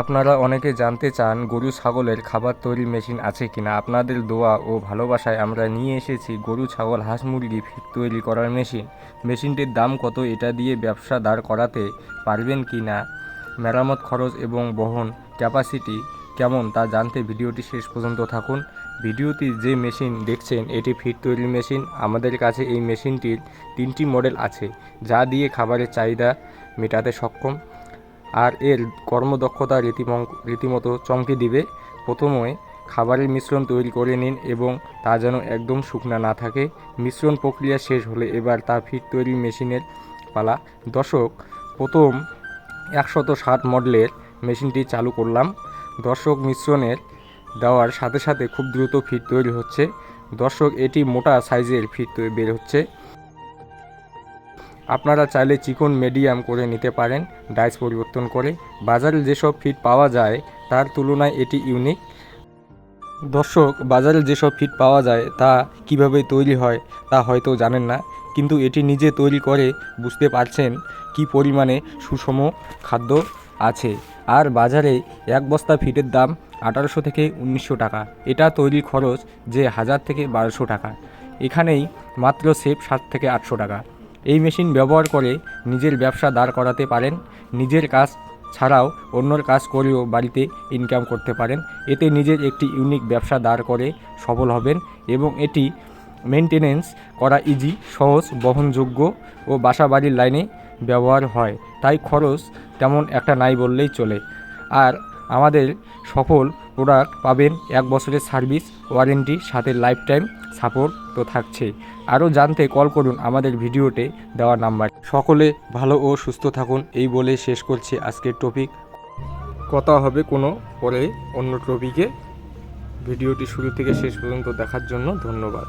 আপনারা অনেকে জানতে চান গরু ছাগলের খাবার তৈরির মেশিন আছে কিনা। আপনাদের দোয়া ও ভালোবাসায় আমরা নিয়ে এসেছি গরু, ছাগল, হাঁস, মুরগি ফিড তৈরি করার মেশিন। মেশিনটির দাম কত, এটা দিয়ে ব্যবসা দাঁড় করাতে পারবেন কি না মেরামত খরচ এবং বহন ক্যাপাসিটি কেমন তা জানতে ভিডিওটি শেষ পর্যন্ত থাকুন। ভিডিওটি যে মেশিন দেখছেন, এটি ফিড তৈরির মেশিন। আমাদের কাছে এই মেশিনটির তিনটি মডেল আছে, যা দিয়ে খাবারের চাহিদা মেটাতে সক্ষম। আর এর কর্মদক্ষতা রীতিমং, রীতিমতো চমকে দিবে। প্রথমে খাবারের মিশ্রণ তৈরি করে নিন এবং তা যেন একদম শুকনা না থাকে। মিশ্রণ প্রক্রিয়া শেষ হলে এবার তা ফিট তৈরির মেশিনের পালা। দর্শক, প্রথম একশত ষাট মডেলের মেশিনটি চালু করলাম। দর্শক, মিশ্রণের দেওয়ার সাথে সাথে খুব দ্রুত ফিট তৈরি হচ্ছে। দর্শক, এটি মোটা সাইজের ফিট বের হচ্ছে। আপনারা চাইলে চিকন মিডিয়াম করে নিতে পারেন ডাইস পরিবর্তন করে। বাজারে যেসব ফিট পাওয়া যায়, তার তুলনায় এটি ইউনিক দর্শক, বাজারে যেসব ফিট পাওয়া যায়, তা কীভাবে তৈরি হয়, তা হয়তো জানেন না, কিন্তু এটি নিজে তৈরি করে বুঝতে পারছেন কি পরিমাণে সুষম খাদ্য আছে। আর বাজারে এক বস্তা ফিটের দাম আঠারোশো থেকে উনিশশো টাকা। এটা তৈরির খরচ যে হাজার থেকে বারোশো টাকা। এখানেই মাত্র সেফ সাত থেকে আটশো টাকা। এই মেশিন ব্যবহার করে নিজের ব্যবসা দাঁড় করাতে পারেন, নিজের কাজ ছাড়াও অন্যর কাজ করেও বাড়িতে ইনকাম করতে পারেন। এতে নিজের একটি ইউনিক ব্যবসা দাঁড় করে, সফল হবেন এবং এটি মেনটেনেন্স করা ইজি সহজ, বহনযোগ্য ও বাসা বাড়ির লাইনে ব্যবহার হয়। তাই খরচ তেমন একটা নাই বললেই চলে। আর আমাদের সফল প্রোডাক্ট পাবেন এক বছরের সার্ভিস ওয়ারেন্টি সাথে লাইফ টাইম সাপোর্ট তো থাকছে। আরও জানতে কল করুন আমাদের ভিডিওতে দেওয়া নাম্বার সকলে ভালো ও সুস্থ থাকুন এই বলে শেষ করছি আজকের টপিক কথা হবে কোনো পরে অন্য টপিকে ভিডিওটি শুরু থেকে শেষ পর্যন্ত দেখার জন্য ধন্যবাদ।